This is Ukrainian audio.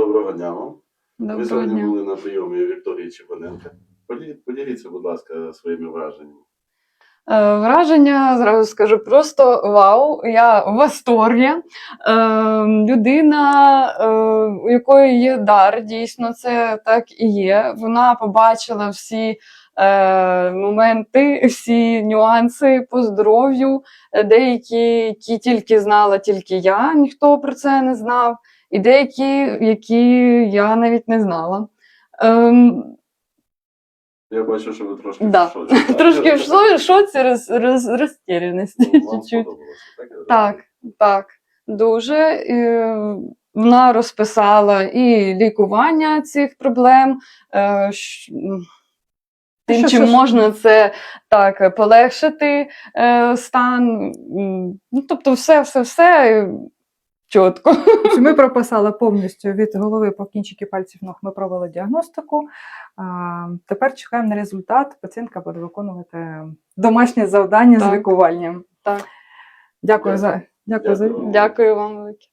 Доброго дня вам. Доброго сьогодні дня. були на прийомі Вікторії Чепаненка. Поділіться, будь ласка, своїми враженнями. Е, Враження, зразу скажу, просто вау. Я в восторгі. Е, людина, е, у якої є дар, дійсно, це так і є. Вона побачила всі е, моменти, всі нюанси по здоров'ю, деякі, які тільки знала тільки я, ніхто про це не знав, і деякі, які я навіть не знала. Ем, Я бачу, що ви трошки Да. в шоці. так? Трошки в шо- шоці роз, роз, розтіряності Ну, Вам чуть-чуть. сподобалося, так? Так, так, дуже. Е, Вона розписала і лікування цих проблем. е, щ- м, Тим, Що- чим що ж- можна це так полегшити е, стан. М, Ну, тобто, все, все, все е, чітко. Тобто Ми прописали повністю від голови по кінчики пальців ног. Ми провели діагностику. Тепер чекаємо на результат. Пацієнтка буде виконувати домашнє завдання з лікуванням. Так. Дякую за дякую за Дякую. Дякую вам велике.